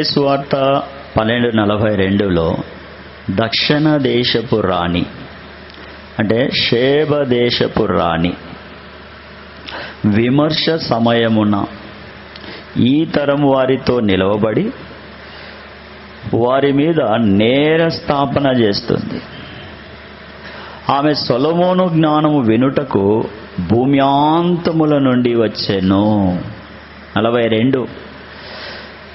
సువార్త పన్నెండు నలభై రెండులో దక్షిణ దేశపు రాణి. అంటే షేబ దేశపు రాణి. విమర్శ సమయమున ఈ తరం వారితో నిలవబడి వారి మీద నేర స్థాపన చేస్తుంది. ఆమె సొలమోను జ్ఞానము వినుటకు భూమ్యాంతముల నుండి వచ్చెను. నలభై రెండు.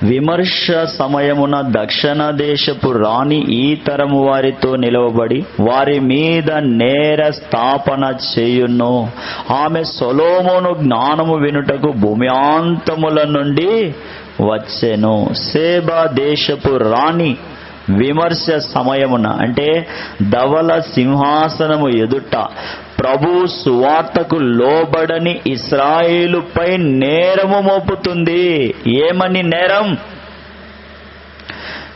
విమర్శ సమయమున దక్షిణ దేశపు రాణి ఈ తరము వారితో నిలవబడి వారి మీద నేర స్థాపన చేయును. ఆమె సొలోమోను జ్ఞానము వినుటకు భూమ్యాంతముల నుండి వచ్చెను. సేబా దేశపు రాణి విమర్శ సమయమున అంటే ధవల సింహాసనము ఎదుట ప్రభు సువార్తకు లోబడని ఇస్రాయేలుపై నేరము మోపుతుంది. ఏమని నేరం?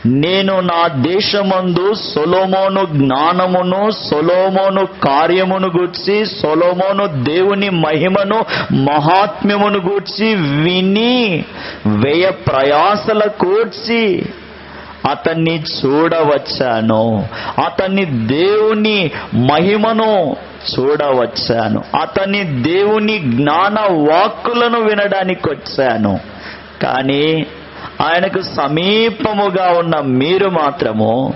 నేను నా దేశమందు సొలోమోను జ్ఞానమును సొలోమోను కార్యమును గూర్చి సొలోమోను దేవుని మహిమను మహాత్మ్యమును గూర్చి విని వ్యయ ప్రయాసల కూర్చి అతన్ని చూడవచ్చాను. అతన్ని దేవుని మహిమను చూడవచ్చాను. అతని దేవుని జ్ఞాన వాక్కులను వినడానికి వచ్చాను. కానీ ఆయనకు సమీపముగా ఉన్న మీరు మాత్రము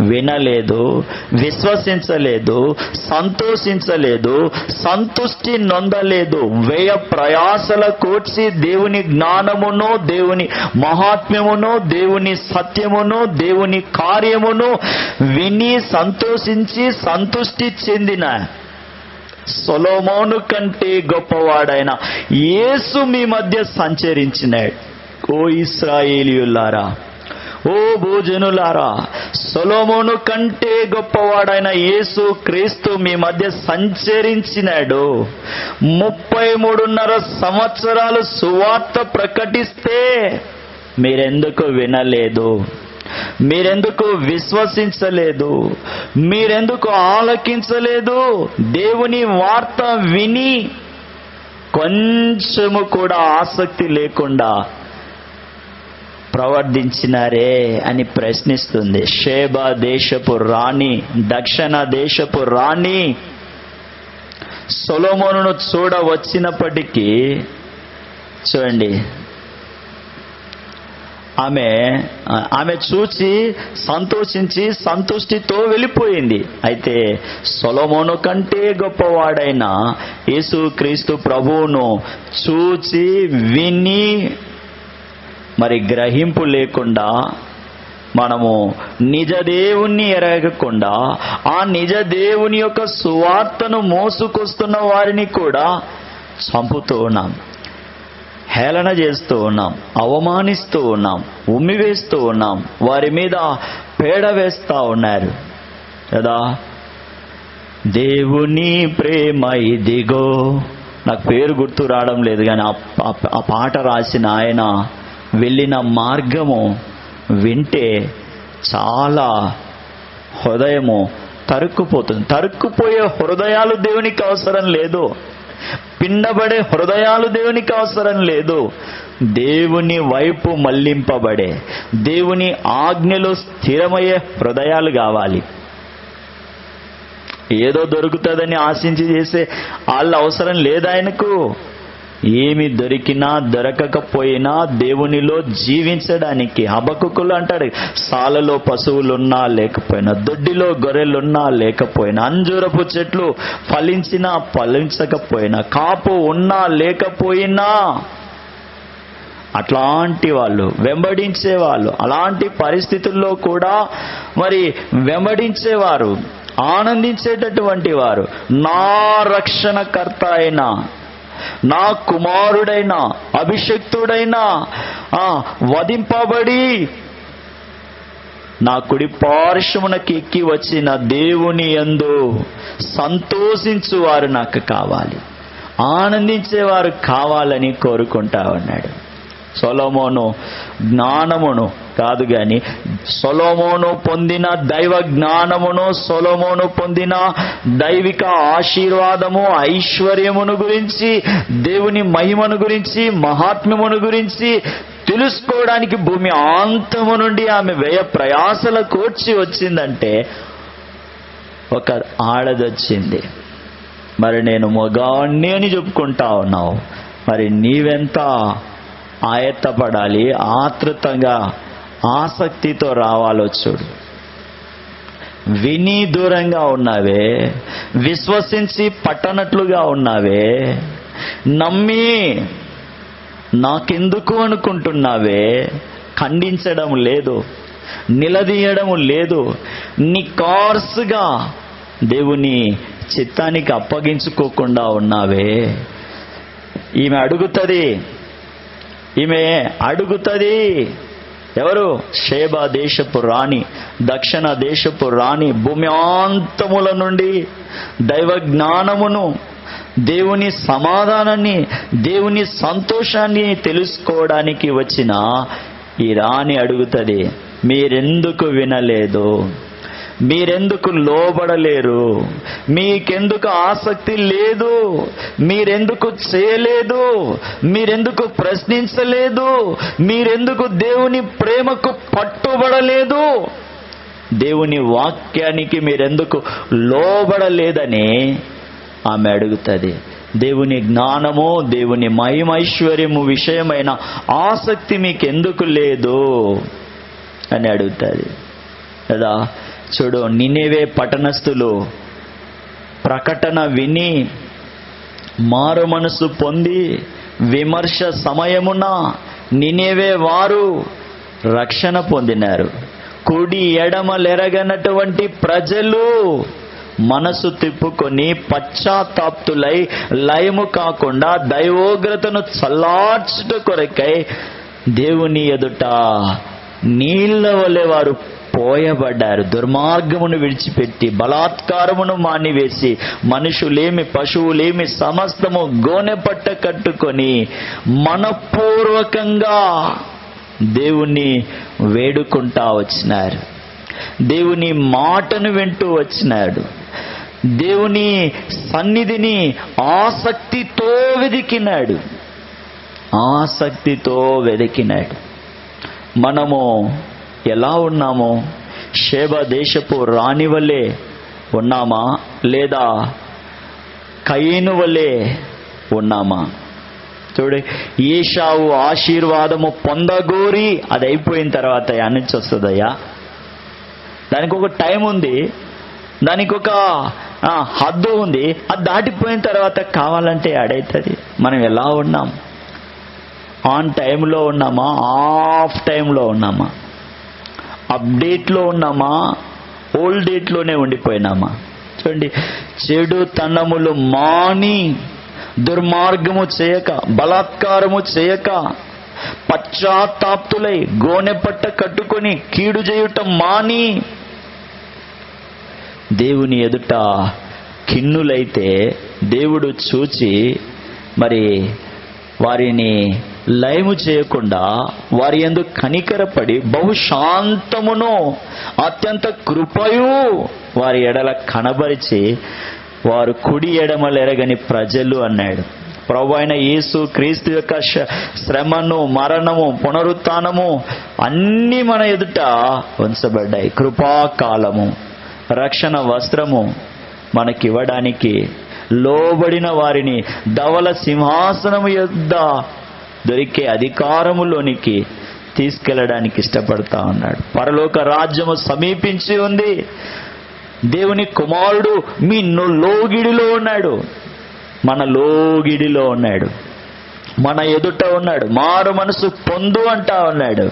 వినలేదు విశ్వసించలేదు సంతోషించలేదు సంతుష్టి నొందలేదు. వ్యయ ప్రయాసల కూర్చి దేవుని జ్ఞానమును దేవుని మహాత్మ్యమును దేవుని సత్యమును దేవుని కార్యమును విని సంతోషించి సంతుష్టి చెందిన సొలోమోను కంటే గొప్పవాడైన యేసు మీ మధ్య సంచరించినాడు ఓ ఇస్రాయేలియులారా ఓ భోజనులారా సొలోమోను కంటే గొప్పవాడైన యేసు క్రీస్తు మీ మధ్య సంచరించినాడు. ముప్పై మూడున్నర సంవత్సరాలు సువార్త ప్రకటిస్తే మీరెందుకు వినలేదు? మీరెందుకు విశ్వసించలేదు? మీరెందుకు ఆలకించలేదు? దేవుని వార్త విని కొంచెము కూడా ఆసక్తి లేకుండా ప్రవర్తించినారే అని ప్రశ్నిస్తుంది. షేబా దేశపు రాణి దక్షిణ దేశపు రాణి సొలోమోను చూడ వచ్చినప్పటికీ చూడండి ఆమె ఆమె చూచి సంతోషించి సంతుష్టితో వెళ్ళిపోయింది. అయితే సొలమోను కంటే గొప్పవాడైన యేసుక్రీస్తు ప్రభువును చూచి విని మరి గ్రహింపు లేకుండా మనము నిజ దేవుణ్ణి ఎరగకుండా ఆ నిజ దేవుని యొక్క సువార్తను మోసుకొస్తున్న వారిని కూడా చంపుతూ ఉన్నాం. హేళన చేస్తూ ఉన్నాం అవమానిస్తూ ఉన్నాం ఉమ్మివేస్తూ ఉన్నాం వారి మీద పేడ వేస్తూ ఉన్నారు. కదా? దేవుని ప్రేమ ఇదిగో. నాకు పేరు గుర్తు రావడం లేదు కానీ ఆ పాట రాసిన ఆయన వెళ్ళిన మార్గము వింటే చాలా హృదయము తరుక్కుపోతుంది. తరుక్కుపోయే హృదయాలు దేవునికి అవసరం లేదు. పిండబడే హృదయాలు దేవునికి అవసరం లేదు. దేవుని వైపు మళ్ళింపబడే దేవుని ఆజ్ఞలు స్థిరమయ్యే హృదయాలు కావాలి. ఏదో దొరుకుతుందని ఆశించి చేసే వాళ్ళ అవసరం లేదు ఆయనకు? ఏమి దొరికినా దొరకకపోయినా దేవునిలో జీవించడానికి హబకుకులు అంటాడు. సాలలో పశువులున్నా లేకపోయినా దొడ్డిలో గొర్రెలున్నా లేకపోయినా అంజూరపు చెట్లు ఫలించినా ఫలించకపోయినా కాపు ఉన్నా లేకపోయినా అట్లాంటి వాళ్ళు వెంబడించే వాళ్ళు అలాంటి పరిస్థితుల్లో కూడా మరి వెంబడించేవారు ఆనందించేటటువంటి వారు. నా రక్షణకర్త అయిన నా కుమారుడైన అభిషక్తుడైన వధింపబడి నా కుడి పార్శ్వమునకి ఎక్కి వచ్చిన దేవుని ఎందు సంతోషించువారు నాకు కావాలి. ఆనందించేవారు కావాలని కోరుకుంటా ఉన్నాడు. సొలోమోను జ్ఞానమును కాదు గాని సొలోమోను పొందిన దైవ జ్ఞానమును సొలోమోను పొందిన దైవిక ఆశీర్వాదము ఐశ్వర్యమును గురించి దేవుని మహిమను గురించి మహాత్మ్యమును గురించి తెలుసుకోవడానికి భూమి ఆంతము నుండి ఆమె వ్యయ ప్రయాసల కూర్చి వచ్చిందంటే ఒక ఆడదొచ్చింది. మరి నేను మగాణ్ణి అని చెప్పుకుంటా ఉన్నావు. మరి నీవెంత ఆయత్తపడాలి ఆతృతంగా ఆసక్తితో రావాలో చూడు. విని దూరంగా ఉన్నావే విశ్వసించి పట్టనట్లుగా ఉన్నావే నమ్మి నాకెందుకు అనుకుంటున్నావే ఖండించడం లేదు నిలదీయడం లేదు నీ కార్స్గా దేవుని చిత్తానికి అప్పగించుకోకుండా ఉన్నావే. ఈమె అడుగుతుంది ఈమె అడుగుతుంది ఎవరు? షేబా దేశపు రాణి దక్షిణ దేశపు రాణి భూమ్యాంతముల నుండి దైవ జ్ఞానమును దేవుని సమాధానాన్ని దేవుని సంతోషాన్ని తెలుసుకోవడానికి వచ్చిన ఈ రాణి అడుగుతుంది మీరెందుకు వినలేదు? మీరెందుకు లోబడలేరు? మీకెందుకు ఆసక్తి లేదు? మీరెందుకు చేయలేదు? మీరెందుకు ప్రశ్నించలేదు? మీరెందుకు దేవుని ప్రేమకు పట్టుబడలేదు? దేవుని వాక్యానికి మీరెందుకు లోబడలేదని ఆమె అడుగుతుంది. దేవుని జ్ఞానము దేవుని మహిమైశ్వర్యము విషయమైన ఆసక్తి మీకెందుకు లేదు? అని అడుగుతుంది. కదా? చూడు నినేవే పట్టణస్థులు. ప్రకటన విని మారు మనసు పొంది విమర్శ సమయమున నినేవే వారు రక్షణ పొందినారు. కుడి ఎడమలెరగనటువంటి ప్రజలు మనసు తిప్పుకొని పశ్చాత్తాప్తులై లయము కాకుండా దైవోగ్రతను చల్లార్చుట కొరకై దేవుని ఎదుట నీళ్ళ వలె వారు పోయబడ్డారు. దుర్మార్గమును విడిచిపెట్టి బలాత్కారమును మానివేసి మనుషులేమి పశువులేమి సమస్తము గోనె పట్ట కట్టుకొని మనపూర్వకంగా దేవుణ్ణి వేడుకుంటా వచ్చినారు. దేవుని మాటను వింటూ వచ్చినాడు. దేవుని సన్నిధిని ఆసక్తితో వెదికినాడు. ఆసక్తితో వెదికినాడు. మనము ఎలా ఉన్నామో? షేబ దేశపు రాణి వలె ఉన్నామా? లేదా కయ్యను వలె ఉన్నామా? చూడు ఈషావు ఆశీర్వాదము పొందగోరి అది అయిపోయిన తర్వాత ఎక్కడి వస్తుందయ్యా దానికి ఒక టైం ఉంది. దానికి ఒక హద్దు ఉంది. అది దాటిపోయిన తర్వాత కావాలంటే అడైతుంది. మనం ఎలా ఉన్నాం? ఆన్ టైంలో ఉన్నామా? ఆఫ్ టైంలో ఉన్నామా? అప్డేట్లో ఉన్నామా? ఓల్డ్ డేట్లోనే ఉండిపోయినామా? చూడండి చెడు తనములు మాని దుర్మార్గము చేయక బలాత్కారము చేయక పశ్చాత్తాప్తులై గోనె పట్ట కట్టుకొని కీడు చేయుట మాని దేవుని ఎదుట కిన్నులైతే దేవుడు చూచి మరి వారిని లయము చేయకుండా వారి ఎందు కనికరపడి బహుశాంతమును అత్యంత కృపయు వారి ఎడల కనబరిచి వారు కుడి ఎడమలెరగని ప్రజలు అన్నాడు. ప్రభు అయిన యేసు క్రీస్తు యొక్క శ్రమను మరణము పునరుత్నము అన్నీ మన ఎదుట ఉంచబడ్డాయి. కృపాకాలము రక్షణ వస్త్రము మనకివ్వడానికి లోబడిన వారిని ధవల సింహాసనము యొద్ద దొరికే అధికారములోనికి తీసుకెళ్ళడానికి ఇష్టపడతా ఉన్నాడు. పరలోక రాజ్యము సమీపించి ఉంది. దేవుని కుమారుడు మీ లోగిడిలో ఉన్నాడు. మన లోగిడిలో ఉన్నాడు. మన ఎదుట ఉన్నాడు. మారు మనసు పొందు అంటా ఉన్నాడు.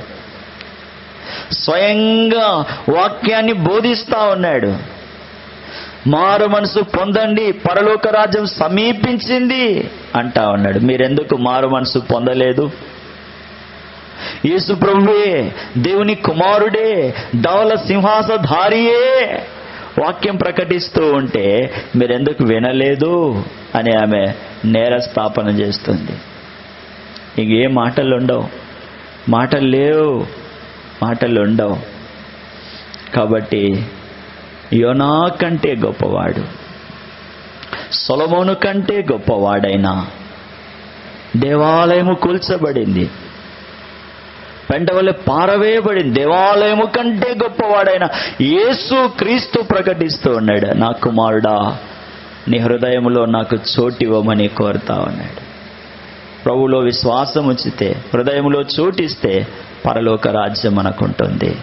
స్వయంగా వాక్యాన్ని బోధిస్తా ఉన్నాడు. మారు మనసు పొందండి పరలోక రాజ్యం సమీపించింది అంటా ఉన్నాడు. మీరెందుకు మారు మనసు పొందలేదు? యేసు ప్రభువే దేవుని కుమారుడే ధవల సింహాసధారియే వాక్యం ప్రకటిస్తూ ఉంటే మీరెందుకు వినలేదు అని ఆమె నేరస్థాపన చేస్తుంది. ఇంకే మాటలు ఉండవు మాటలు లేవు మాటలు ఉండవు కాబట్టి యోనా కంటే గొప్పవాడు. సొలమోను కంటే గొప్పవాడైనా దేవాలయము కూల్చబడింది. పెంట పారవేయబడింది. దేవాలయము కంటే గొప్పవాడైన యేసు క్రీస్తు ప్రకటిస్తూ ఉన్నాడు. నా కుమారుడా నీ హృదయంలో నాకు చోటివ్వమని కోరుతా ఉన్నాడు. ప్రభులో విశ్వాసం ఉంచితే హృదయంలో చోటిస్తే పరలోక రాజ్యం మనకుంటుంది.